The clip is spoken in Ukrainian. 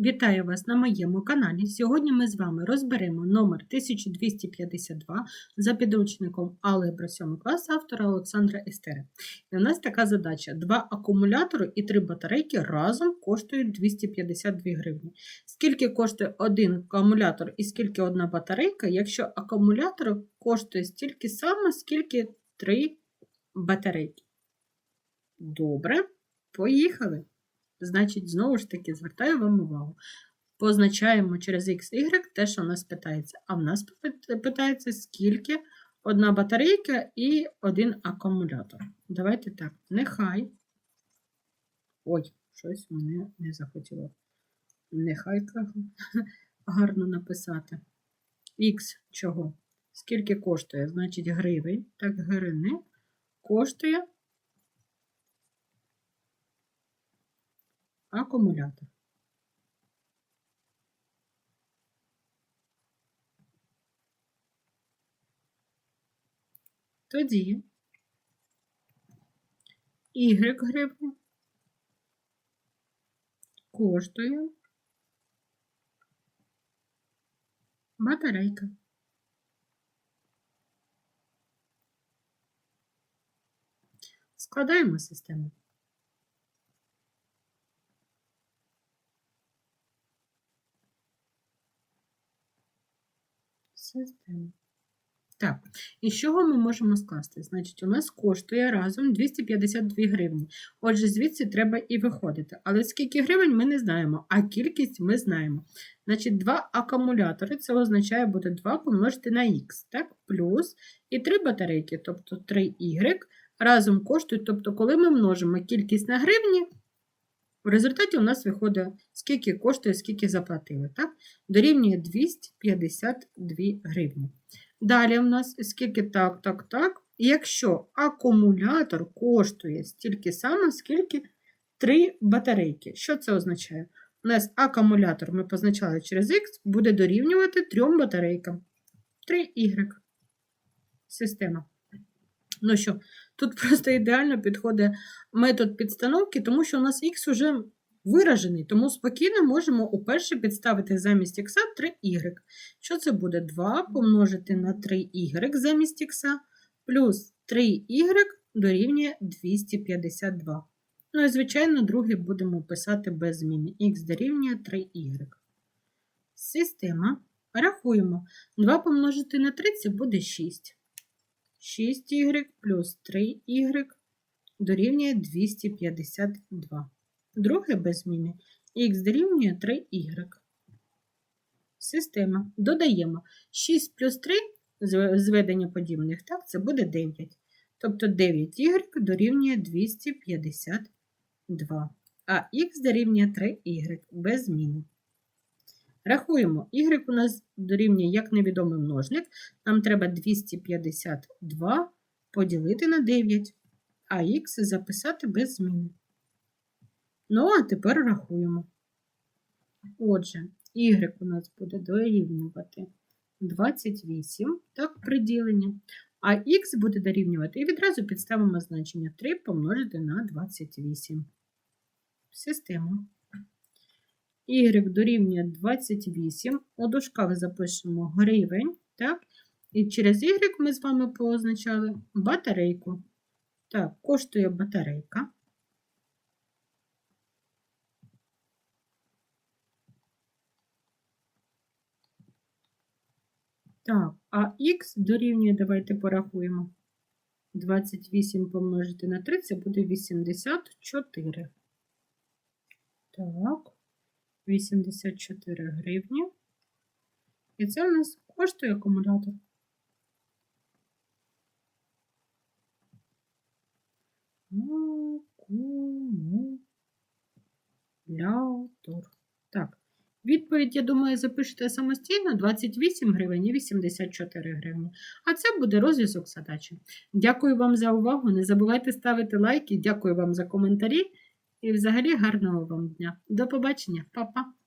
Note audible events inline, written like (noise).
Вітаю вас на моєму каналі. Сьогодні ми з вами розберемо номер 1252 за підручником Алгебра 7 клас автора Олександра Естери. І у нас така задача: два акумулятори і три батарейки разом коштують 252 гривні. Скільки коштує один акумулятор і скільки одна батарейка, якщо акумулятор коштує стільки само, скільки три батарейки? Добре, поїхали. Значить, знову ж таки, звертаю вам увагу. Позначаємо через X, Y те, що в нас питається. А в нас питається, скільки одна батарейка і один акумулятор. Давайте так, нехай. Ой, щось мене не захотіло. Нехай (laughs) гарно написати. Х чого? Скільки коштує? Значить, гривень. Так, гривни коштує акумулятор. Тоді Y гривня коштує батарейка. Складаємо систему. Система. Так, і з чого ми можемо скласти? Значить, у нас коштує разом 252 гривні. Отже, звідси треба і виходити. Але скільки гривень ми не знаємо, а кількість ми знаємо. Значить, два акумулятори це означає буде 2 помножити на х, так? Плюс і три батарейки, тобто 3y, разом коштують. Тобто, коли ми множимо кількість на гривні, в результаті у нас виходить, скільки коштує, скільки заплатили. так? Дорівнює 252 гривні. Далі у нас скільки так, так, так. Якщо акумулятор коштує стільки само, скільки 3 батарейки. Що це означає? У нас акумулятор ми позначали через Х, буде дорівнювати 3 батарейкам. 3Y. Система. Ну що, тут (laughs) просто ідеально підходить метод підстановки, тому що у нас Х вже виражений, тому спокійно можемо уперше підставити замість х 3y. Що це буде? 2 помножити на 3y замість х, плюс 3y дорівнює 252. Ну і, звичайно, другий будемо писати без зміни. х дорівнює 3y. Система. Рахуємо. 2 помножити на 3 це буде 6. 6y плюс 3y дорівнює 252. Друге без зміни х дорівнює 3y. Система. Додаємо 6 плюс 3 зведення подібних, так, це буде 9. Тобто 9y дорівнює 252. А х дорівнює 3y без зміни. Рахуємо, y у нас дорівнює як невідомий множник. Нам треба 252 поділити на 9, а х записати без зміни. Ну, а тепер рахуємо. Отже, y у нас буде дорівнювати 28, так, приділення, а х буде дорівнювати, і відразу підставимо значення 3 помножити на 28. Система. Y дорівнює 28. У дужках запишемо гривень, так? І через Y ми з вами позначали батарейку. Так, коштує батарейка. Так, а х дорівнює, давайте порахуємо. 28 помножити на 3, це буде 84. Так, 84 гривні. І це у нас коштує акумулятор. Акумулятор. Так. Відповідь, я думаю, запишете самостійно 28 гривень і 84 гривні. А це буде розв'язок задачі. Дякую вам за увагу. Не забувайте ставити лайки. Дякую вам за коментарі. І взагалі гарного вам дня. До побачення, Па-па!